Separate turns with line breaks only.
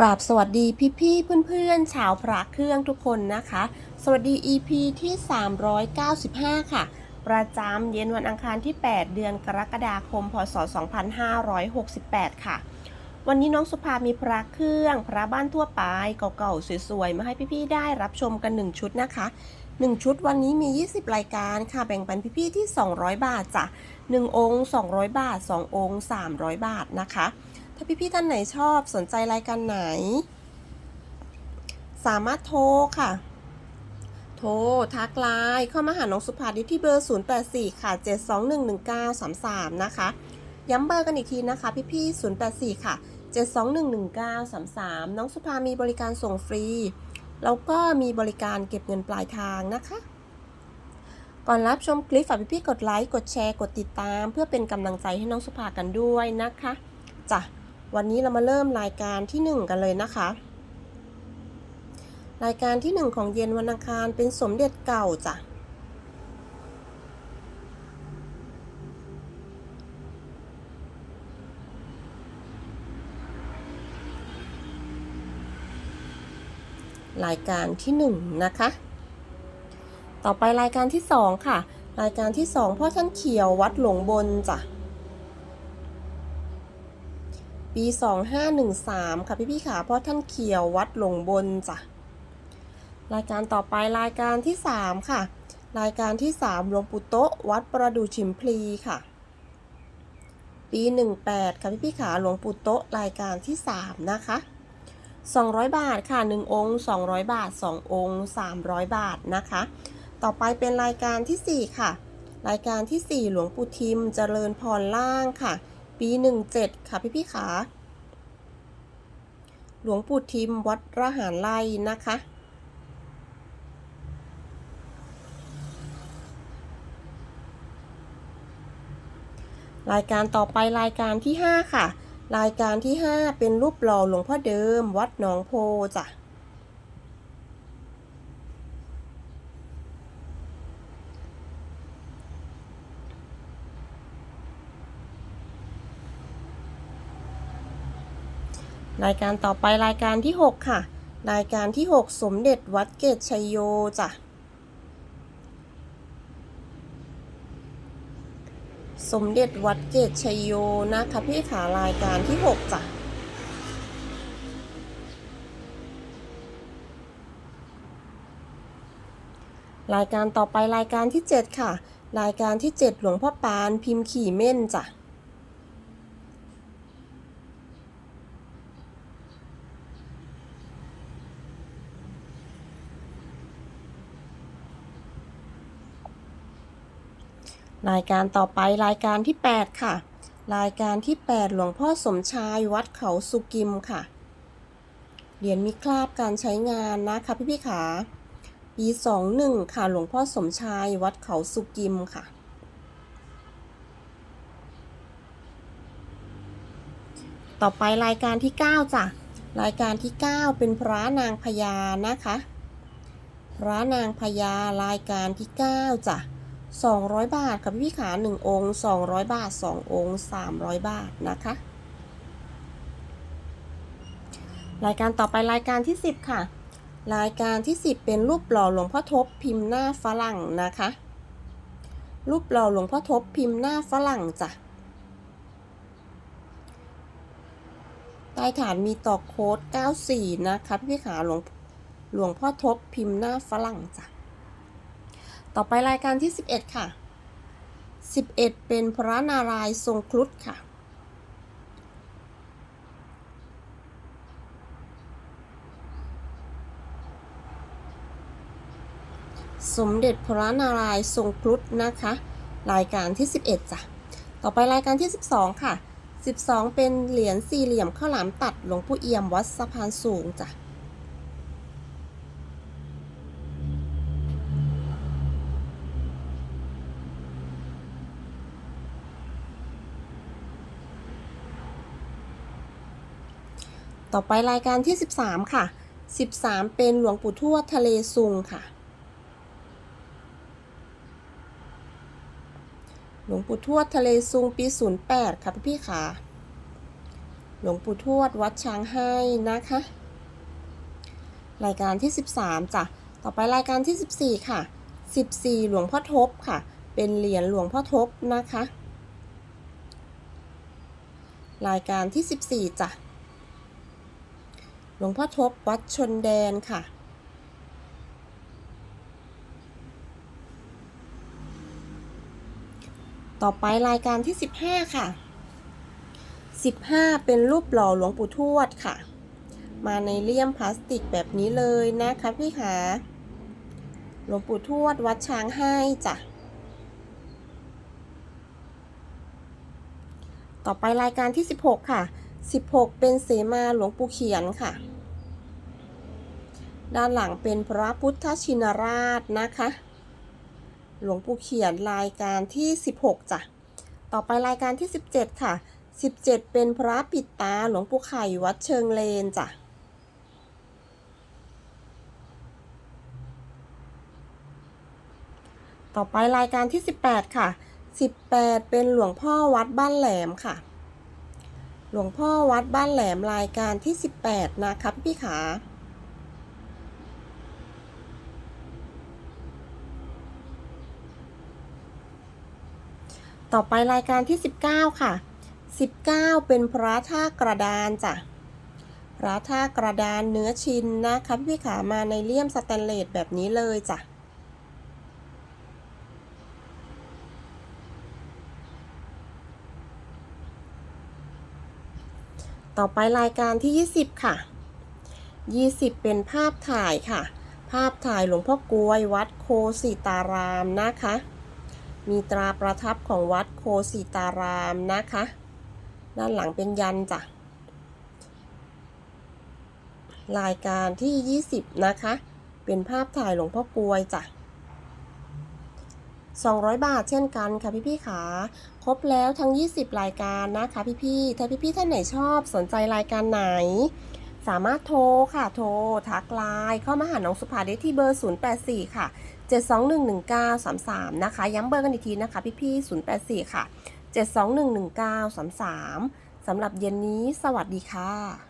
กราบสวัสดีพี่ๆเพื่อนๆชาวพระเครื่องทุกคนนะคะ สวัสดี EP ที่ 395 ค่ะ ประจำเย็นวันอังคารที่ 8 เดือนกรกฎาคม พศ 2568 ค่ะ วันนี้น้องสุภามีพระเครื่อง พระบ้านทั่วไปเก่าๆสวยๆ มาให้พี่ๆได้รับชมกัน 1 ชุดนะคะ 1 ชุดวันนี้มี 20 รายการค่ะ แบ่งปันพี่ๆที่ 200 บาทจ้ะ1องค์ 200 บาท 2 องค์ 300 บาทนะคะ ถ้าพี่ๆท่านไหนชอบสนใจรายการไหน สามารถโทรค่ะ โทรทักไลน์เข้ามาหาน้องสุภาดิที่เบอร์ 084 ค่ะ 7211933 นะคะ ย้ำเบอร์กันอีกทีนะคะ พี่ๆ084 ค่ะ 7211933 น้องสุภามีบริการส่งฟรี แล้วก็มีบริการเก็บเงินปลายทางนะคะก่อนรับชมคลิปฝากพี่ๆกดไลค์ กดแชร์ กดติดตาม เพื่อเป็นกำลังใจให้น้องสุภากันด้วยนะคะ จ้ะ วันนี้เรามาเริ่มรายการที่ 1 กันเลยนะคะ รายการที่ 1 ของเย็นวันอังคารเป็นสมเด็จเก่าจ้ะรายการที่ 1 นะคะ ต่อไปรายการที่ 2 ค่ะ รายการที่ 2 พ่อท่านเขียววัดหลวงบนจ้ะ ปี 2513 ค่ะพี่พี่ขาเพราะท่านเขียววัดหลงบนจ้ะรายการต่อไปรายการที่ 3 ค่ะ รายการที่ 3หลวงปู่โตะวัดประดูชิมพลีค่ะ ปี 18 ค่ะพี่พี่ขาหลวงปู่โตะรายการที่ 3 นะคะ 200 บาทค่ะ 1 องค์ 200 บาท 2 องค์ 300 บาทนะคะ ต่อไปเป็นรายการทีสี่4 ค่ะ รายการทีสี่ 4 หลวงปู่ทิมเจริญพรล่างค่ะ ปี 17 ค่ะพี่พี่ขาหลวงปู่ทิมวัดระหารไล่นะคะ รายการต่อไปรายการที่ 5 ค่ะ รายการที่ 5 เป็นรูปหล่อหลวงพ่อเดิม วัดหนองโพจ้ะ รายการต่อไปรายการที่ 6 ค่ะ รายการที่ 6 สมเด็จวัดเกตชัยโยจ้ะสมเด็จวัดเกตชัยโยนะคะพี่ขารายการที่ 6 จ้ะรายการต่อไปรายการที่ 7 ค่ะ รายการที่ 7 หลวงพ่อปานพิมพ์ขี่เม่นจ้ะ รายการต่อไปรายการที่ 8 ค่ะ รายการที่ 8 หลวงพ่อสมชายวัดเขาสุกิมค่ะ เหรียญมีคราบการใช้งานนะคะพี่พี่ขาปี 21 ค่ะ หลวงพ่อสมชายวัดเขาสุกิมค่ะ ต่อไปรายการที่ 9 จ้ะ รายการที่ 9 เป็นพระนางพญานะคะ พระนางพญารายการที่ 9 จ้ะ 200 บาทค่ะพี่พี่ขา1องค์ 200 บาท 2 องค์ 300 บาทนะคะ รายการต่อไปรายการที่ 10 ค่ะ รายการที่ 10 เป็นรูปหล่อหลวงพ่อทบพิมพ์หน้าฝรั่งนะคะ รูปหล่อหลวงพ่อทบพิมพ์หน้าฝรั่งจ้ะใต้ฐานมีตอกโค้ด 94 นะคะพี่พี่ขาหลวงหลวงพ่อทบพิมพ์หน้าฝรั่งจ้ะ ต่อไปรายการที่ 11 ค่ะ 11 เป็นพระนารายณ์ทรงครุฑค่ะ สมเด็จพระนารายณ์ทรงครุฑนะคะ รายการที่ 11จ้ะ ต่อไปรายการที่ 12 ค่ะ 12 เป็นเหรียญสี่เหลี่ยมข้าวหลามตัดหลวงปู่เอี่ยมวัดสะพานสูงจ้ะ ต่อไปรายการที่ 13 ค่ะ 13 เป็นหลวงปู่ทวดทะเลซุงค่ะ หลวงปู่ทวดทะเลซุงปี 08 ค่ะพี่พี่ๆค่ะ หลวงปู่ทวดวัดช้างให้นะคะ รายการที่ 13จ้ะ ต่อไปรายการที่ 14 ค่ะ 14 หลวงพ่อทบค่ะ เป็นเหรียญหลวงพ่อทบนะคะ รายการที่ 14จ้ะ หลวงพ่อทบวัดชนแดนค่ะ ต่อไปรายการที่ 15 ค่ะ 15 เป็นรูปหล่อหลวงปู่ทวดค่ะ มาในเลี่ยมพลาสติกแบบนี้เลยนะคะพี่ขาหลวงปู่ทวดวัดช้างให้จ้ะต่อไปรายการที่ 16 ค่ะ 16 เป็นเสมาหลวงปู่เขียนค่ะ ด้านหลังเป็นพระพุทธชินราชนะคะ หลวงปู่เขียนรายการที่ 16จ้ะ ต่อไปรายการที่ 17 ค่ะ 17 เป็นพระปิดตาหลวงปู่ไข่วัดเชิงเลนจ้ะต่อไปรายการที่ 18 ค่ะ 18 เป็นหลวงพ่อวัดบ้านแหลมค่ะ หลวงพ่อวัดบ้านแหลมรายการที่ 18 นะคะพี่ขาต่อไปรายการที่ 19 ค่ะ 19 เป็นพระท่ากระดานจ้ะ พระท่ากระดานเนื้อชิ้นนะคะพี่ขามาในเลี่ยมสแตนเลสแบบนี้เลยจ้ะ ต่อไปรายการที่ 20 ค่ะ 20 เป็นภาพถ่ายค่ะ ภาพถ่ายหลวงพ่อกลวยวัดโคสิตารามนะคะ มีตราประทับของวัดโคสิตารามนะคะ ด้านหลังเป็นยันจ้ะ รายการที่ 20 นะคะ เป็นภาพถ่ายหลวงพ่อกลวยจ้ะ 200 บาทเช่นกันค่ะพี่ๆขาครบแล้วทั้ง 20 รายการนะคะพี่ๆถ้าพี่ๆท่านไหนชอบสนใจรายการไหน สามารถโทรค่ะโทรทักไลน์เข้ามาหาน้องสุภาได้ที่เบอร์ 084 ค่ะ 7211933 นะคะ ย้ำเบอร์กันอีกทีนะคะพี่ๆ084 ค่ะ 7211933สำหรับเย็นนี้สวัสดีค่ะ